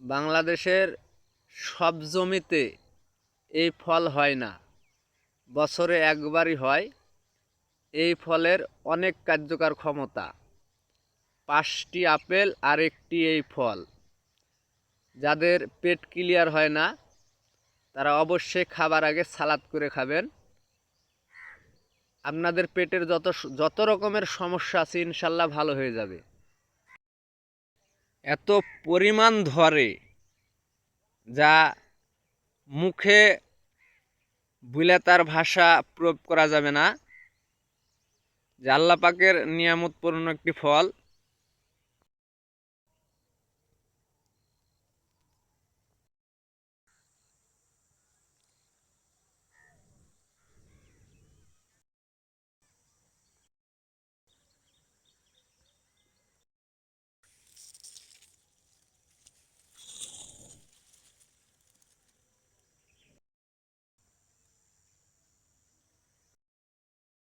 বাংলাদেশের সব জমিতে এই ফল হয় না। বছরে একবারই হয়। এই ফলের অনেক কার্যকর ক্ষমতা। পাঁচটি আপেল আর একটি এই ফল। যাদের পেট ক্লিয়ার হয় না, তারা অবশ্যই খাবার আগে সালাদ করে খাবেন। আপনাদের পেটের যত যত রকমের সমস্যা আছে, ইনশাল্লাহ ভালো হয়ে যাবে। এত পরিমাণ ধরে যা মুখে বুলে তার ভাষা প্রয়োগ করা যাবে না। যে আল্লাপাকের নিয়ামত নিয়ামতপূর্ণ একটি ফল।